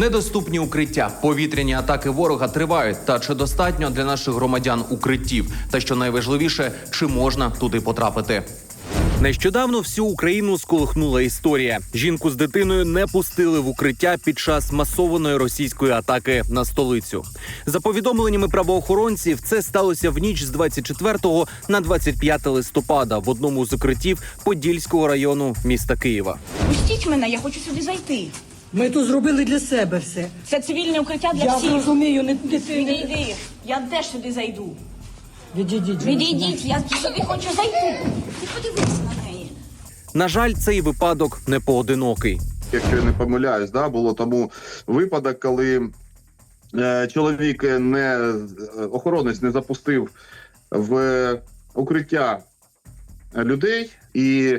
Недоступні укриття, повітряні атаки ворога тривають. Та чи достатньо для наших громадян укриттів? Та що найважливіше, чи можна туди потрапити? Нещодавно всю Україну сколихнула історія. Жінку з дитиною не пустили в укриття під час масованої російської атаки на столицю. За повідомленнями правоохоронців, це сталося в ніч з 24 на 25 листопада в одному з укриттів Подільського району міста Києва. Пустіть мене, я хочу сюди зайти. Ми тут зробили для себе все. Це цивільне укриття для Я всіх. розумію, не, не ти. Відійди. Я теж сюди зайду. Відійдіть. Відійдіть, я сюди хочу зайти. Ти подивися на неї. На жаль, цей випадок не поодинокий. якщо я не помиляюсь, да, було тому випадок, коли е, чоловік не е, охоронець не запустив в укриття людей, і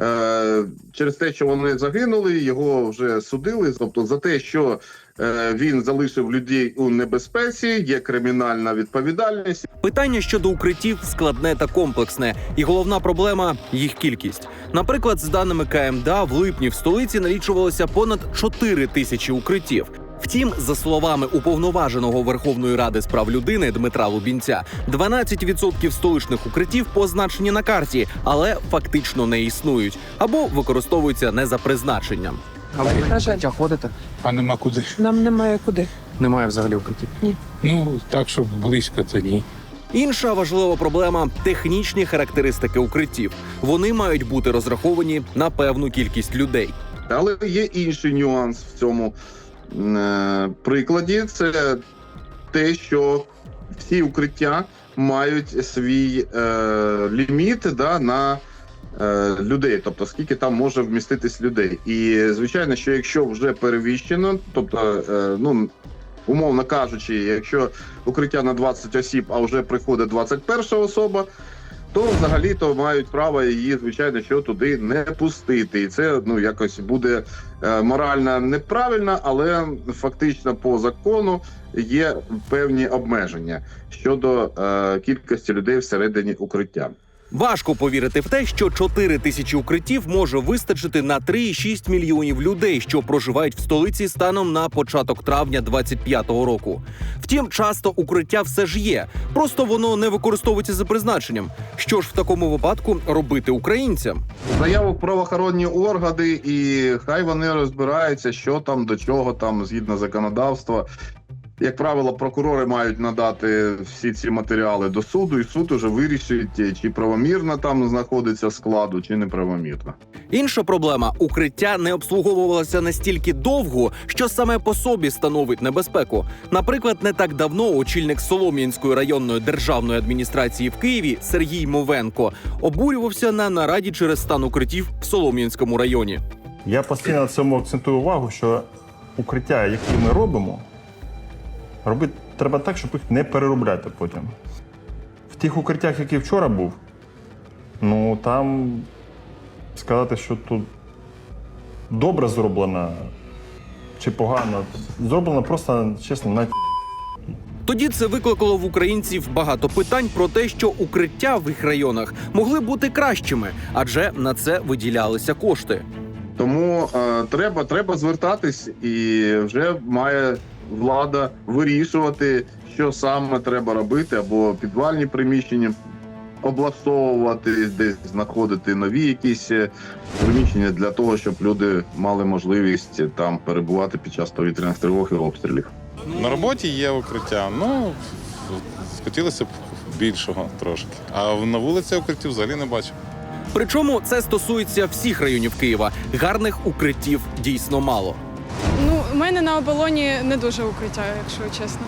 е, через те, що вони загинули, його вже судили. Тобто за те, що е, він залишив людей у небезпеці, є кримінальна відповідальність. Питання щодо укриттів складне та комплексне, і головна проблема їх кількість. Наприклад, з даними КМДА, в липні в столиці налічувалося понад 4 тисячі укриттів. Втім, за словами уповноваженого Верховної Ради з прав людини Дмитра Лубінця, 12% столичних укриттів позначені на карті, але фактично не існують або використовуються не за призначенням. А ви На жаль. ходите? А нема куди. Нам немає куди. Немає взагалі укриттів. Ну, так, щоб близько, то ні. Інша важлива проблема технічні характеристики укриттів. Вони мають бути розраховані на певну кількість людей. Але є інший нюанс в цьому прикладі. Це те, що всі укриття мають свій е, ліміт да, на е, людей, тобто скільки там може вміститись людей. І звичайно, що якщо вже перевіщено, тобто, е, ну. Умовно кажучи, якщо укриття на 20 осіб, а вже приходить 21 особа, то взагалі то мають право її, звичайно, що туди не пустити. І це ну якось буде е, морально неправильно, але фактично по закону є певні обмеження щодо е, кількості людей всередині укриття. Важко повірити в те, що 4 тисячі укриттів може вистачити на 3,6 мільйонів людей, що проживають в столиці станом на початок травня 25-го року. Втім, часто укриття все ж є, просто воно не використовується за призначенням. Що ж в такому випадку робити українцям? Заяву правоохоронні органи, і хай вони розбираються, що там до чого там згідно законодавства. Як правило, прокурори мають надати всі ці матеріали до суду, і суд уже вирішить, чи правомірно там знаходиться складу, чи неправомірно. Інша проблема укриття не обслуговувалося настільки довго, що саме по собі становить небезпеку. Наприклад, не так давно очільник Солом'янської районної державної адміністрації в Києві Сергій Мовенко обурювався на нараді через стан укриттів в Солом'янському районі. Я постійно на цьому акцентую увагу, що укриття, які ми робимо, робити треба так, щоб їх не переробляти потім. В тих укриттях, які вчора був, ну там сказати, що тут добре зроблено чи погано, зроблено просто, чесно, на Тоді це викликало в українців багато питань про те, що укриття в їх районах могли бути кращими, адже на це виділялися кошти. Тому е, треба, треба звертатись, і вже має влада вирішувати, що саме треба робити, або підвальні приміщення облаштовувати, десь знаходити нові якісь е, приміщення для того, щоб люди мали можливість там перебувати під час повітряних тривог і обстрілів. На роботі є укриття. Ну хотілося б більшого трошки. А на вулиці укриттів взагалі не бачив. Причому це стосується всіх районів Києва. Гарних укриттів дійсно мало. Ну, у мене на оболоні не дуже укриття, якщо чесно.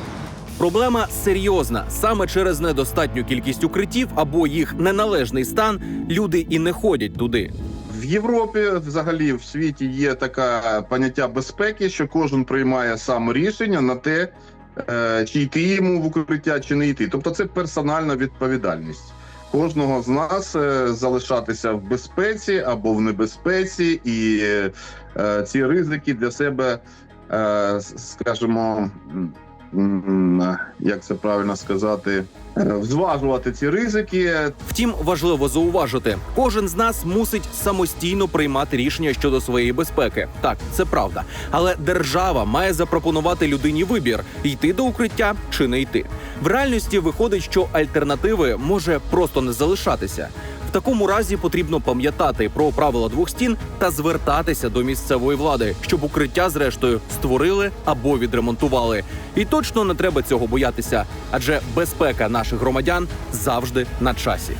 Проблема серйозна. Саме через недостатню кількість укриттів або їх неналежний стан люди і не ходять туди. В Європі, взагалі, в світі є таке поняття безпеки, що кожен приймає сам рішення на те, е, чи йти йому в укриття, чи не йти. Тобто, це персональна відповідальність кожного з нас е, залишатися в безпеці або в небезпеці, і е, ці ризики для себе, е, скажімо, як це правильно сказати, е, зважувати ці ризики, Втім, важливо зауважити, кожен з нас мусить самостійно приймати рішення щодо своєї безпеки. Так, це правда. Але держава має запропонувати людині вибір: йти до укриття чи не йти. В реальності виходить, що альтернативи може просто не залишатися. Такому разі потрібно пам'ятати про правила двох стін та звертатися до місцевої влади, щоб укриття зрештою створили або відремонтували. І точно не треба цього боятися, адже безпека наших громадян завжди на часі.